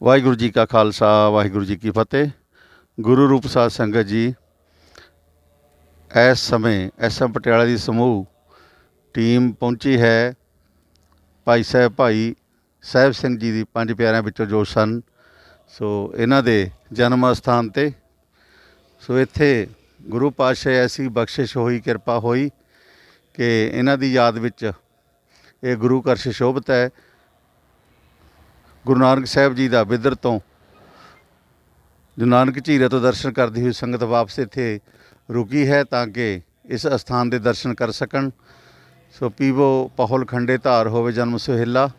ਵਾਹਿਗੁਰੂ ਜੀ ਕਾ ਖਾਲਸਾ, ਵਾਹਿਗੁਰੂ ਜੀ ਕੀ ਫਤਿਹ। ਗੁਰੂ ਰੂਪ ਸਾਧ ਸੰਗਤ ਜੀ, ਇਸ ਸਮੇਂ ਐਸਐਮ ਪਟਿਆਲਾ ਦੀ ਸਮੂਹ ਟੀਮ ਪਹੁੰਚੀ ਹੈ। ਭਾਈ ਸਾਹਿਬ ਭਾਈ ਸਾਹਿਬ ਸਿੰਘ ਜੀ ਦੀ ਪੰਜ ਪਿਆਰਿਆਂ ਵਿੱਚੋਂ ਜੋ ਸਨ, ਸੋ ਇਹਨਾਂ ਦੇ ਜਨਮ ਸਥਾਨ ਤੇ, ਸੋ ਇੱਥੇ ਗੁਰੂ ਪਾਤਸ਼ਾਹ ਐਸੀ ਬਖਸ਼ਿਸ਼ ਹੋਈ, ਕਿਰਪਾ ਹੋਈ ਕਿ ਇਹਨਾਂ ਦੀ ਯਾਦ ਵਿੱਚ ਇਹ ਗੁਰੂ ਘਰ ਸ਼ੋਭਤ ਹੈ। ਗੁਰੂ ਨਾਨਕ ਸਾਹਿਬ ਜੀ ਦਾ ਬਿਦਰ ਤੋਂ ਜੋ ਨਾਨਕ ਝੀਰੇ ਤੋਂ ਦਰਸ਼ਨ ਕਰਦੀ ਹੋਈ ਸੰਗਤ ਵਾਪਸ ਇੱਥੇ ਰੁਕੀ ਹੈ ਤਾਂ ਕਿ ਇਸ ਅਸਥਾਨ ਦੇ ਦਰਸ਼ਨ ਕਰ ਸਕਣ। ਸੋ ਪੀਵੋ ਪਹੁਲ ਖੰਡੇ ਧਾਰ ਹੋਵੇ ਜਨਮ ਸੁਹੇਲਾ।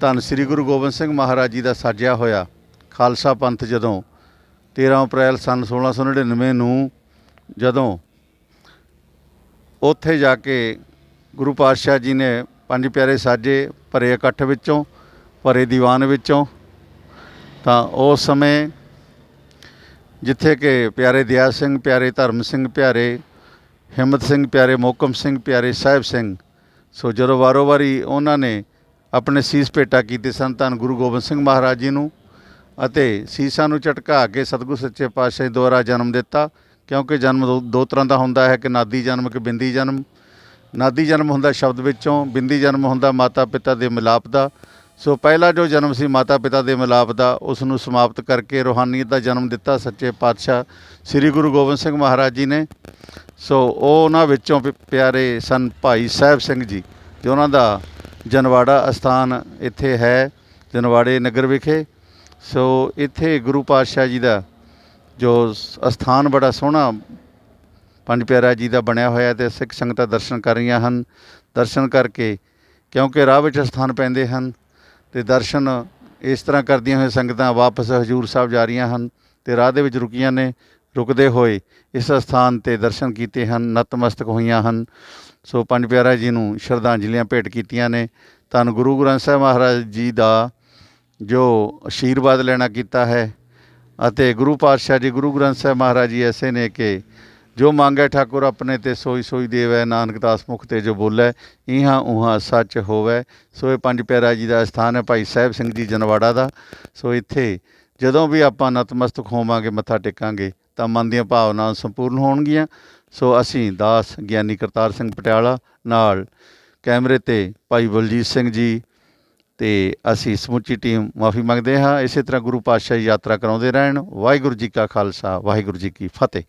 ਧੰਨ ਸ੍ਰੀ ਗੁਰੂ ਗੋਬਿੰਦ ਸਿੰਘ ਮਹਾਰਾਜ ਜੀ ਦਾ ਸਾਜਿਆ ਹੋਇਆ ਖਾਲਸਾ ਪੰਥ ਜਦੋਂ 13 ਅਪ੍ਰੈਲ ਸਨ 1699 ਨੂੰ ਜਦੋਂ ਉੱਥੇ ਜਾ ਕੇ ਗੁਰੂ ਪਾਤਸ਼ਾਹ ਜੀ ਨੇ ਪੰਜ ਪਿਆਰੇ ਸਾਜੇ ਭਰੇ ਇਕੱਠ ਵਿੱਚੋਂ ਭਰੇ ਦੀਵਾਨ ਵਿੱਚੋਂ, ਤਾਂ ਉਸ ਸਮੇਂ ਜਿੱਥੇ ਕਿ ਪਿਆਰੇ ਦਿਆ ਸਿੰਘ, ਪਿਆਰੇ ਧਰਮ ਸਿੰਘ, ਪਿਆਰੇ ਹਿੰਮਤ ਸਿੰਘ, ਪਿਆਰੇ ਮੋਕਮ ਸਿੰਘ, ਪਿਆਰੇ ਸਾਹਿਬ ਸਿੰਘ, ਸੋ ਜਦੋਂ ਵਾਰੋ ਵਾਰੀ ਉਹਨਾਂ ਨੇ ਆਪਣੇ ਸੀਸ ਭੇਟਾ ਕੀਤੇ ਸਨ, ਧੰਨ ਗੁਰੂ ਗੋਬਿੰਦ ਸਿੰਘ ਮਹਾਰਾਜ ਜੀ ਨੂੰ ਅਤੇ ਸੀਸਾਂ ਨੂੰ ਝਟਕਾ ਕੇ ਸਤਿਗੁਰ ਸੱਚੇ ਪਾਤਸ਼ਾਹ ਦੁਆਰਾ ਜਨਮ ਦਿੱਤਾ, ਕਿਉਂਕਿ ਜਨਮ ਦੋ- ਦੋ ਤਰ੍ਹਾਂ ਦਾ ਹੁੰਦਾ ਹੈ ਕਿ ਨਾਦੀ ਜਨਮ ਕਿ ਬਿੰਦੀ ਜਨਮ। ਨਾਦੀ ਜਨਮ ਹੁੰਦਾ ਸ਼ਬਦ ਵਿੱਚੋਂ, ਬਿੰਦੀ ਜਨਮ ਹੁੰਦਾ ਮਾਤਾ ਪਿਤਾ ਦੇ ਮਿਲਾਪ ਦਾ ਸੋ ਪਹਿਲਾ ਜੋ ਜਨਮ ਸੀ ਮਾਤਾ ਪਿਤਾ ਦੇ ਮਿਲਾਪ ਦਾ ਉਸ ਨੂੰ ਸਮਾਪਤ ਕਰਕੇ ਰੂਹਾਨੀਅਤ ਦਾ ਜਨਮ ਦਿੱਤਾ ਸੱਚੇ ਪਾਤਸ਼ਾਹ ਸ੍ਰੀ ਗੁਰੂ ਗੋਬਿੰਦ ਸਿੰਘ ਮਹਾਰਾਜ ਜੀ ਨੇ। ਸੋ ਉਹ ਉਹਨਾਂ ਵਿੱਚੋਂ ਪਿਆਰੇ ਸਨ ਭਾਈ ਸਾਹਿਬ ਸਿੰਘ ਜੀ, ਜੋ ਉਹਨਾਂ ਦਾ ਜਨਵਾੜਾ ਅਸਥਾਨ ਇੱਥੇ ਹੈ ਜਨਵਾੜੇ ਨਗਰ ਵਿਖੇ। ਸੋ ਇੱਥੇ ਗੁਰੂ ਪਾਤਸ਼ਾਹ ਜੀ ਦਾ ਜੋ ਅਸਥਾਨ ਬੜਾ ਸੋਹਣਾ ਪੰਜ ਪਿਆਰਾ ਜੀ ਦਾ ਬਣਿਆ ਹੋਇਆ ਤੇ ਸਿੱਖ ਸੰਗਤਾਂ ਦਰਸ਼ਨ ਕਰ ਰਹੀਆਂ ਹਨ। ਦਰਸ਼ਨ ਕਰਕੇ ਕਿਉਂਕਿ ਰਾਹ ਵਿੱਚ ਸਥਾਨ ਪੈਂਦੇ ਹਨ ਤੇ ਦਰਸ਼ਨ ਇਸ ਤਰ੍ਹਾਂ ਕਰਦੀਆਂ ਹੋਏ ਸੰਗਤਾਂ ਵਾਪਸ ਹਜੂਰ ਸਾਹਿਬ ਜਾ ਰਹੀਆਂ ਹਨ ਤੇ ਰਾਹ ਦੇ ਵਿੱਚ ਰੁਕੀਆਂ ਨੇ, ਰੁਕਦੇ ਹੋਏ ਇਸ ਸਥਾਨ ਤੇ ਦਰਸ਼ਨ ਕੀਤੇ ਹਨ, ਨਤਮਸਤਕ ਹੋਈਆਂ ਹਨ। ਸੋ ਪੰਜ ਪਿਆਰਾ ਜੀ ਨੂੰ ਸ਼ਰਧਾਂਜਲੀਆਂ ਭੇਟ ਕੀਤੀਆਂ ਨੇ। ਧੰਨ ਗੁਰੂ ਗ੍ਰੰਥ ਸਾਹਿਬ ਮਹਾਰਾਜ ਜੀ ਦਾ ਜੋ ਆਸ਼ੀਰਵਾਦ ਲੈਣਾ ਕੀਤਾ ਹੈ ਅਤੇ ਗੁਰੂ ਪਾਤਸ਼ਾਹ ਜੀ, ਗੁਰੂ ਗ੍ਰੰਥ ਸਾਹਿਬ ਮਹਾਰਾਜ ਜੀ ਐਸੇ ਨੇ ਕਿ ਜੋ ਮੰਗੈ ਠਾਕੁਰ ਆਪਣੇ ਤੇ ਸੋਈ ਸੋਈ ਦੇਵੈ, ਨਾਨਕ ਦਾਸ ਮੁਖ ਤੇ ਜੋ ਬੋਲੇ ਇਹਾਂ ਉਹਾਂ ਸੱਚ ਹੋਵੇ। ਸੋ ਇਹ ਪੰਜ ਪਿਆਰਾ ਜੀ ਦਾ ਸਥਾਨ ਹੈ ਭਾਈ ਸਾਹਿਬ ਸਿੰਘ ਜੀ ਜਨਵਾੜਾ ਦਾ। ਸੋ ਇੱਥੇ ਜਦੋਂ ਵੀ ਆਪਾਂ ਨਤਮਸਤਕ ਹੋਵਾਂਗੇ, ਮੱਥਾ ਟੇਕਾਂਗੇ, ਤਾਂ ਮਨ ਦੀਆਂ ਭਾਵਨਾਵਾਂ ਸੰਪੂਰਨ ਹੋਣਗੀਆਂ। ਸੋ ਅਸੀਂ ਦਾਸ ਗਿਆਨੀ ਕਰਤਾਰ ਸਿੰਘ ਪਟਿਆਲਾ ਨਾਲ ਕੈਮਰੇ ਤੇ ਭਾਈ ਬਲਜੀਤ ਸਿੰਘ ਜੀ ਤੇ ਅਸੀਂ ਸਮੁੱਚੀ ਟੀਮ ਮਾਫੀ ਮੰਗਦੇ ਹਾਂ। ਇਸੇ ਤਰ੍ਹਾਂ ਗੁਰੂ ਪਾਤਸ਼ਾਹ ਜੀ ਯਾਤਰਾ ਕਰਾਉਂਦੇ ਰਹਿਣ। ਵਾਹਿਗੁਰੂ ਜੀ ਕਾ ਖਾਲਸਾ, ਵਾਹਿਗੁਰੂ ਜੀ ਕੀ ਫਤਿਹ।